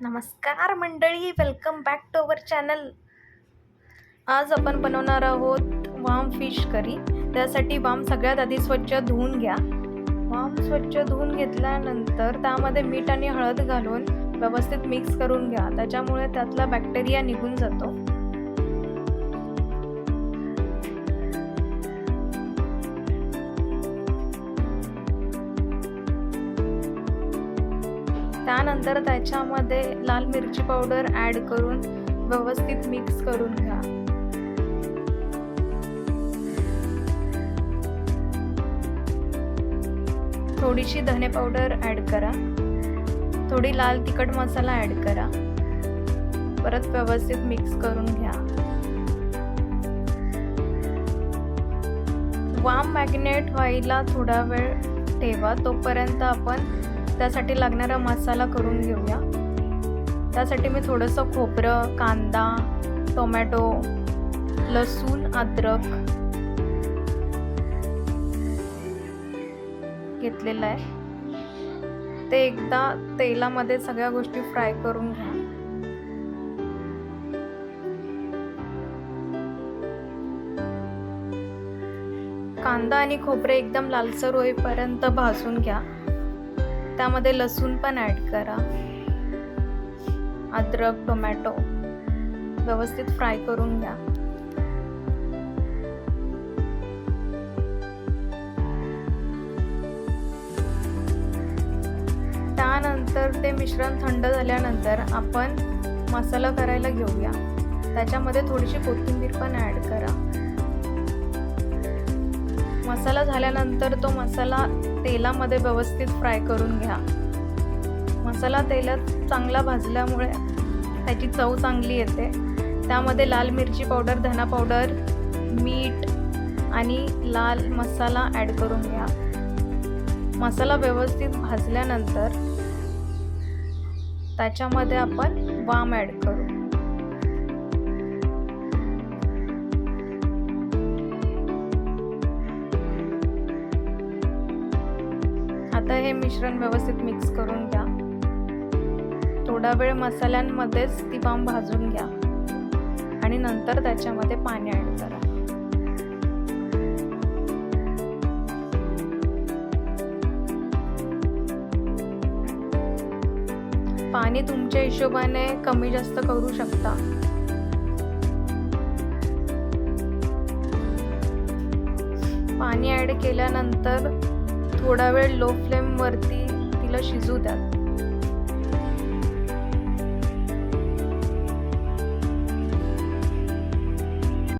नमस्कार मंडळी welcome back to our channel आज आपण बनवणार आहोत वाम फिश करी त्यासाठी वाम सगळ्यात आधी स्वच्छ धुवून घ्या. वाम स्वच्छ धुवून घेतल्यानंतर त्यामध्ये मीठ आणि हळद घालून व्यवस्थित मिक्स करून घ्या. त्याच्यामुळे त्यातला बॅक्टेरिया निघून जातो. त्यानंतर त्याच्यामध्ये लाल मिरची पावडर ॲड करून व्यवस्थित मिक्स करून घ्या. थोडीशी धने पावडर ॲड करा. थोडी लाल तिखट मसाला ॲड करा. परत व्यवस्थित मिक्स करून घ्या. वाम मॅग्नेट व्हायला थोडा वेळ ठेवा तोपर्यंत आपण त्यासाठी लागणारा मसाला करून घेऊया. त्यासाठी मी थोडंसं खोबरं कांदा टोमॅटो लसूण अद्रक घेतलेलं आहे. ते एकदा तेलामध्ये सगळ्या गोष्टी फ्राय करून घ्या. कांदा आणि खोबरे एकदम लालसर होईपर्यंत भाजून घ्या. त्यामध्ये लसूण पण ॲड करा. अद्रक टोमॅटो व्यवस्थित फ्राय करून घ्या. त्यानंतर ते मिश्रण थंड झाल्यानंतर आपण मसाला करायला घेऊया. त्याच्यामध्ये थोडीशी कोथिंबीर पण ॲड करा. मसाला झाल्यानंतर तो मसाला तेलामध्ये व्यवस्थित फ्राय करून घ्या. मसाला तेलात चांगला भाजल्यामुळे त्याची चव चांगली येते. त्यामध्ये लाल मिरची पावडर धना पावडर मीठ आणि लाल मसाला ॲड करून घ्या. मसाला व्यवस्थित भाजल्यानंतर त्याच्यामध्ये आपण वाम ॲड करू. आता हे मिश्रण व्यवस्थित मिक्स करून घ्या. थोडा वेळ मसाल्यांमध्येच ती पाम भाजून घ्या. आणि नंतर त्याच्यामध्ये पाणी ॲड करा. पाणी तुमच्या हिशोबाने कमी जास्त करू शकता. पाणी ॲड केल्यानंतर थोडा वेळ लो फ्लेमवरती तिला शिजू द्या.